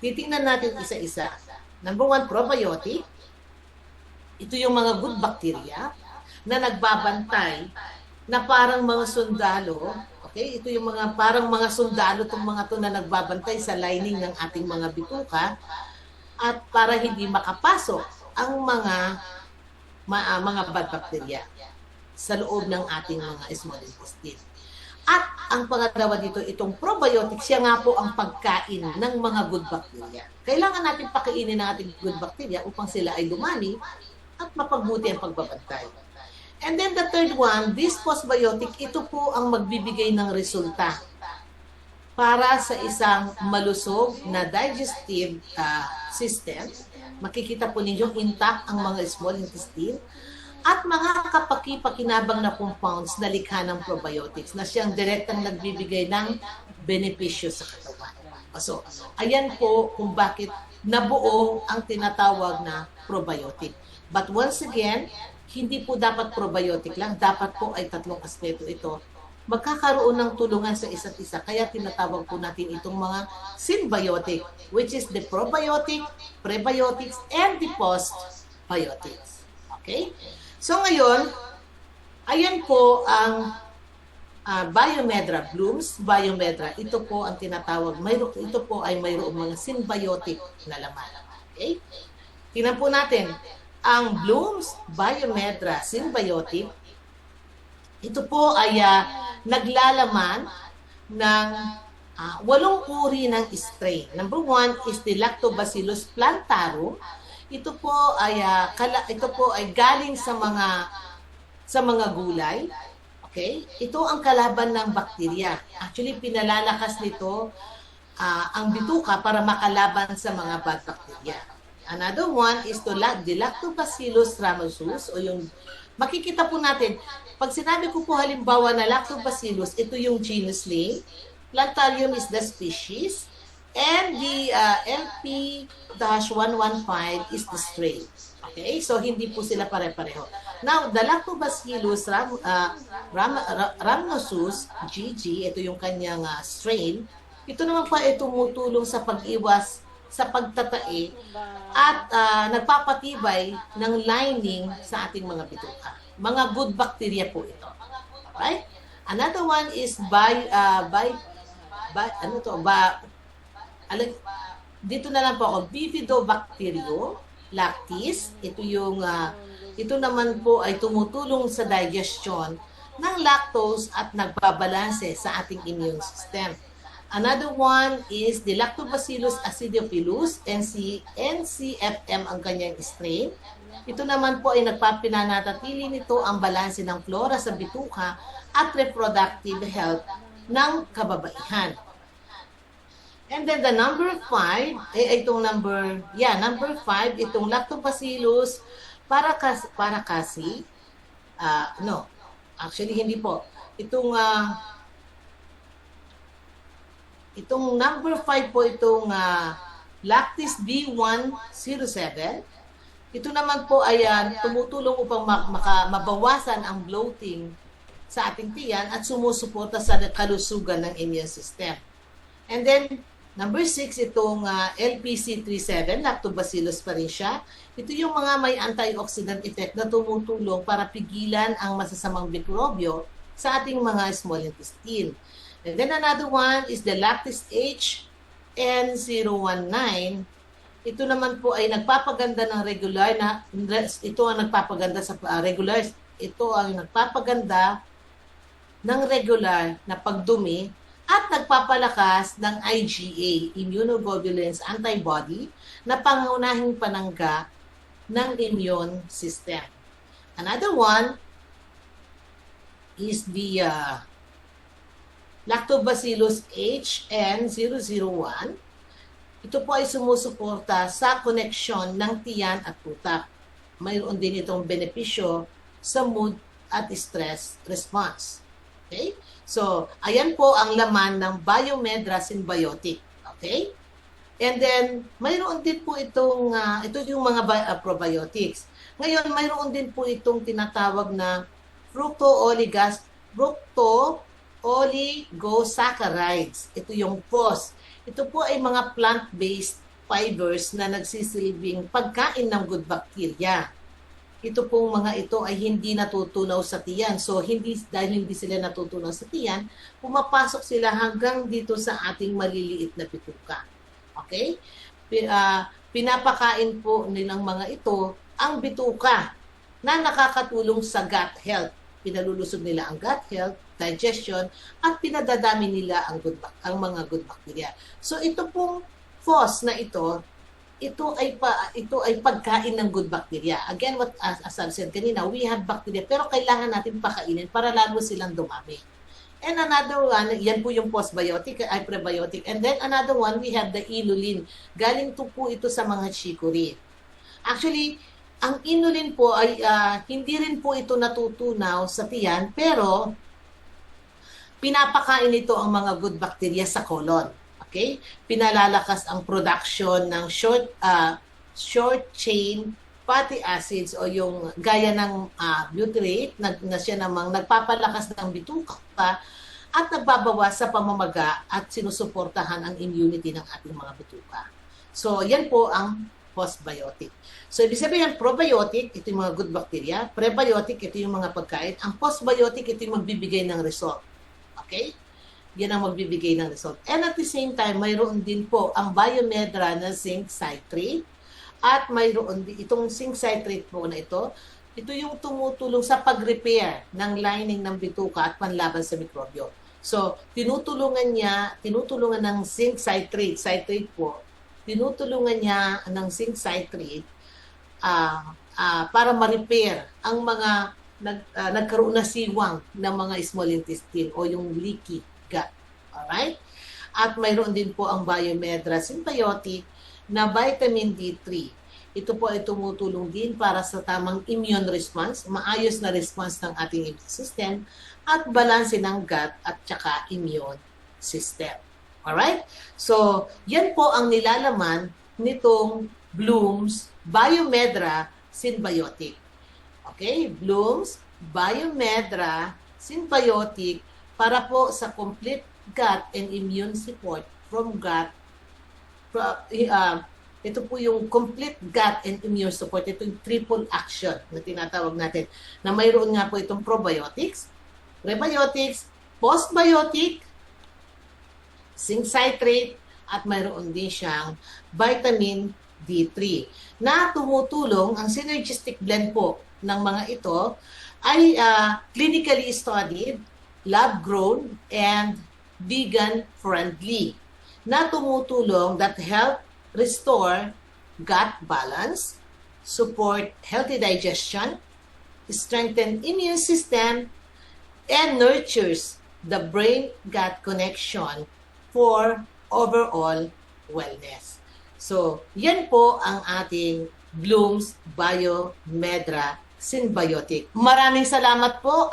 Titingnan natin isa-isa. Number one, probiotic. Ito yung mga good bacteria na nagbabantay na parang mga sundalo. Okay? Ito yung mga parang mga sundalo itong mga to na nagbabantay sa lining ng ating mga bituka at para hindi makapasok ang mga ma, mga bad bacteria sa loob ng ating mga small intestine. Ang pangalawa dito, itong probiotic, siya nga po ang pagkain ng mga good bacteria. Kailangan natin pakainin ng ating good bacteria upang sila ay lumani at mapagbuti ang pagbabantay. And then the third one, this postbiotic, ito po ang magbibigay ng resulta para sa isang malusog na digestive uh, system. Makikita po ninyo intact ang mga small intestine at mga kapaki-pakinabang na compounds na likha ng probiotics na siyang direktang nagbibigay ng benepisyo sa katawan. So, ayan po kung bakit nabuo ang tinatawag na probiotic. But once again, hindi po dapat probiotic lang, dapat po ay tatlong aspeto ito. Magkakaroon ng tulungan sa isa't isa, kaya tinatawag po natin itong mga symbiotic, which is the probiotic, prebiotics, and the postbiotics. Okay? So ngayon, ayan po ang uh, Biomedra blooms, Biomedra. Ito po ang tinatawag, mayro, ito po ay mayroong mga symbiotic na laman. Okay? Tingnan po natin, ang blooms, Biomedra symbiotic, ito po ay uh, naglalaman ng uh, walong uri ng strain. Number one is the Lactobacillus plantarum. Ito po ay uh, kala, ito po ay galing sa mga sa mga gulay. Okay? Ito ang kalaban ng bakterya. Actually pinalalakas nito uh, ang bituka para makalaban sa mga bad bacteria. Another one is to the Lactobacillus rhamnosus o yung makikita po natin pag sinabi ko po halimbawa na Lactobacillus, ito yung genus name. Plantarium is the species. And the uh, LP-115 is the strain. Okay? So, hindi po sila pare-pareho. Now, the Lactobacillus ram, uh, ram, rhamnosus, GG, ito yung kanyang uh, strain, ito naman pa ay tumutulong sa pag-iwas sa pagtatae at uh, nagpapatibay ng lining sa ating mga bituka. Mga good bacteria po ito. Alright? Another one is by, uh, by, by ano to, ba, alam, dito na lang po ako, Bifidobacterium lactis. Ito yung, uh, ito naman po ay tumutulong sa digestion ng lactose at nagbabalanse sa ating immune system. Another one is the Lactobacillus acidophilus, NC, NCFM ang kanyang strain. Ito naman po ay nagpapinanatili nito ang balanse ng flora sa bituka at reproductive health ng kababaihan. And then the number 5, eh, itong number, yeah, number 5, itong Lactobacillus para, kas, para kasi, uh, no, actually hindi po. Itong uh, Itong number 5 po itong uh, Lactis B107. Ito naman po ay uh, tumutulong upang maka, mabawasan ang bloating sa ating tiyan at sumusuporta sa kalusugan ng immune system. And then, number 6, itong uh, LPC37, Lactobacillus pa rin siya. Ito yung mga may antioxidant effect na tumutulong para pigilan ang masasamang mikrobyo sa ating mga small intestine. And then another one is the Lactis H N019. Ito naman po ay nagpapaganda ng regular na ito ang nagpapaganda sa uh, regular ito ang nagpapaganda ng regular na pagdumi at nagpapalakas ng IgA, immunoglobulins antibody, na pangunahing panangga ng immune system. Another one is the uh, Lactobacillus HN001. Ito po ay sumusuporta sa koneksyon ng tiyan at utak. Mayroon din itong benepisyo sa mood at stress response. Okay? So, ayan po ang laman ng Biomedra Symbiotic. Okay? And then, mayroon din po itong, uh, ito yung mga uh, probiotics. Ngayon, mayroon din po itong tinatawag na fructo-oligas, fructo oligosaccharides. Ito yung POS. Ito po ay mga plant-based fibers na nagsisilbing pagkain ng good bacteria. Ito pong mga ito ay hindi natutunaw sa tiyan. So, hindi, dahil hindi sila natutunaw sa tiyan, pumapasok sila hanggang dito sa ating maliliit na bituka. Okay? Ah, pinapakain po nilang mga ito ang bituka na nakakatulong sa gut health. Pinalulusog nila ang gut health, digestion, at pinadadami nila ang, good, ang mga good bacteria. So ito pong FOS na ito, ito ay pa ito ay pagkain ng good bacteria. Again, what as, as I said kanina, we have bacteria pero kailangan natin pakainin para lalo silang dumami. And another one, yan po yung postbiotic, ay prebiotic. And then another one, we have the inulin. Galing to po ito sa mga chicory. Actually, ang inulin po ay ah, hindi rin po ito natutunaw sa tiyan, pero pinapakain ito ang mga good bacteria sa colon. Okay? Pinalalakas ang production ng short ah, short chain fatty acids o yung gaya ng ah, butyrate na, na siya namang nagpapalakas ng bituka at nagbabawas sa pamamaga at sinusuportahan ang immunity ng ating mga bituka. So, yan po ang postbiotic. So, ibig sabihin, probiotic, ito yung mga good bacteria. Prebiotic, ito yung mga pagkain. Ang postbiotic, ito yung magbibigay ng result. Okay? Yan ang magbibigay ng result. And at the same time, mayroon din po ang biomedra na zinc citrate. At mayroon din, itong zinc citrate po na ito, ito yung tumutulong sa pag-repair ng lining ng bituka at panlaban sa mikrobyo. So, tinutulungan niya, tinutulungan ng zinc citrate, citrate po, tinutulungan niya ng zinc citrate ah ah, para ma-repair ang mga nag, ah, nagkaroon na siwang ng mga small intestine o yung leaky gut. Alright? At mayroon din po ang Biomedra Symbiotic na vitamin D3. Ito po ay tumutulong din para sa tamang immune response, maayos na response ng ating immune system at balanse ng gut at saka immune system. Alright? So, yan po ang nilalaman nitong Bloom's Biomedra Symbiotic. Okay? Bloom's Biomedra Symbiotic para po sa complete gut and immune support from gut uh, ito po yung complete gut and immune support. Ito yung triple action na tinatawag natin. Na mayroon nga po itong probiotics, prebiotics, postbiotic, zinc citrate, at mayroon din siyang vitamin D3 na tumutulong ang synergistic blend po ng mga ito ay ah, clinically studied, lab-grown, and vegan-friendly na tumutulong that help restore gut balance, support healthy digestion, strengthen immune system, and nurtures the brain-gut connection for overall wellness. So, yan po ang ating Bloom's Biomedra Symbiotic. Maraming salamat po.